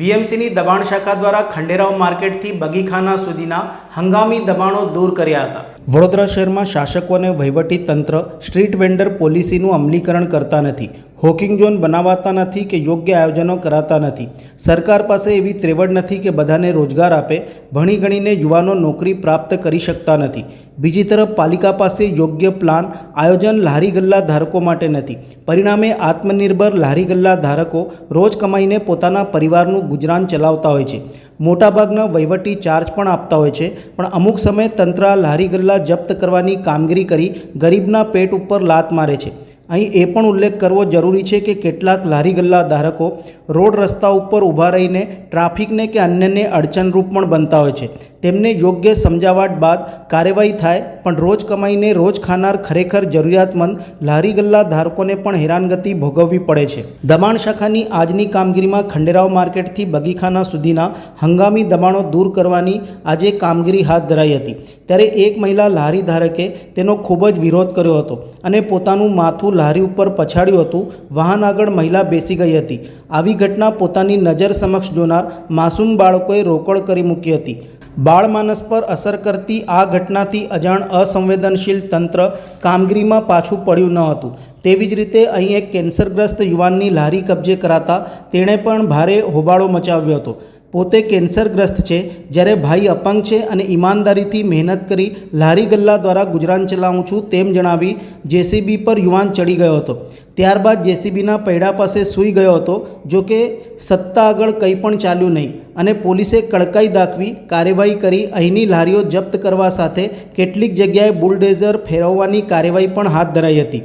વીએમસીની દબાણ શાખા દ્વારા ખંડેરાવ માર્કેટથી બગીખાના સુધીના હંગામી દબાણો દૂર કર્યા હતા. વડોદરા શહેરમાં શાસકો અને વહીવટી તંત્ર સ્ટ્રીટ વેન્ડર પોલિસીનું અમલીકરણ કરતા નથી. હોકિંગ ઝોન બનાવાતા નથી કે યોગ્ય આયોજનો કરાતા નથી. સરકાર પાસે એવી ત્રેવડ નથી કે બધાને રોજગાર આપે, ભણી ગણીને યુવાનો નોકરી પ્રાપ્ત કરી શકતા નથી. બીજી તરફ પાલિકા પાસે યોગ્ય પ્લાન, આયોજન લારી ગલ્લા ધારકો માટે નથી. પરિણામે આત્મનિર્ભર લારી ગલ્લા ધારકો રોજ કમાઈને પોતાના પરિવારનું ગુજરાન ચલાવતા હોય છે. મોટાભાગના વહીવટી ચાર્જ પણ આપતા હોય છે, પણ અમુક સમયે તંત્ર લારી ગલ્લા જપ્ત કરવાની કામગીરી કરી ગરીબના પેટ ઉપર લાત મારે છે. અહીં એ પણ ઉલ્લેખ કરવો જરૂરી છે કે કેટલાક લારી ગલ્લા ધારકો રોડ રસ્તા ઉપર ઊભા રહીને ટ્રાફિકને કે અન્યને અડચણરૂપ પણ બનતા હોય છે. તેમને યોગ્ય સમજાવટ બાદ કાર્યવાહી થાય, પણ રોજ કમાઈને રોજ ખાનાર ખરેખર જરૂરિયાતમંદ લારી ગલ્લા ધારકોને પણ હેરાનગતિ ભોગવવી પડે છે. દબાણ શાખાની આજની કામગીરીમાં ખંડેરાવ માર્કેટથી બગીખાના સુધીના હંગામી દબાણો દૂર કરવાની આજે કામગીરી હાથ ધરાઈ હતી. ત્યારે એક મહિલા લારી ધારકે તેનો ખૂબ જ વિરોધ કર્યો હતો અને પોતાનું માથું લારી ઉપર પછાડ્યું હતું. વાહન આગળ મહિલા બેસી ગઈ હતી. આવી ઘટના પોતાની નજર સમક્ષ જોનાર માસૂમ બાળકોએ રોકડ કરી મૂકી હતી. બાળમાનસ પર અસર કરતી આ ઘટનાથી અજાણ અસંવેદનશીલ તંત્ર કામગીરીમાં પાછું પડ્યું ન હતું. તેવી જ રીતે અહીં એક કેન્સરગ્રસ્ત યુવાનની લારી કબજે કરાતા તેણે પણ ભારે હોબાળો મચાવ્યો હતો. પોતે કેન્સરગ્રસ્ત છે, જ્યારે ભાઈ અપંગ છે અને ઈમાનદારીથી મહેનત કરી લારી ગલ્લા દ્વારા ગુજરાન ચલાવું છું તેમ જણાવી જેસીબી પર યુવાન ચડી ગયો હતો. ત્યારબાદ જેસીબીના પૈડા પાસે સૂઈ ગયો હતો, જો કે સત્તા આગળ કંઈ પણ ચાલ્યું નહીં અને પોલીસે કડકાઈ દાખવી કાર્યવાહી કરી અહીંની લારીઓ જપ્ત કરવા સાથે કેટલીક જગ્યાએ બુલડેઝર ફેરવવાની કાર્યવાહી પણ હાથ ધરાઈ હતી.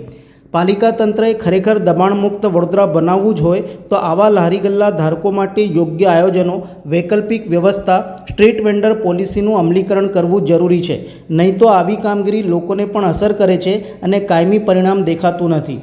પાલિકા તંત્રએ ખરેખર દબાણમુક્ત વડોદરા બનાવવું જ હોય તો આવા લારી ગલ્લા ધારકો માટે યોગ્ય આયોજનો, વૈકલ્પિક વ્યવસ્થા, સ્ટ્રીટ વેન્ડર પોલિસીનું અમલીકરણ કરવું જરૂરી છે. નહીં તો આવી કામગીરી લોકોને પણ અસર કરે છે અને કાયમી પરિણામ દેખાતું નથી.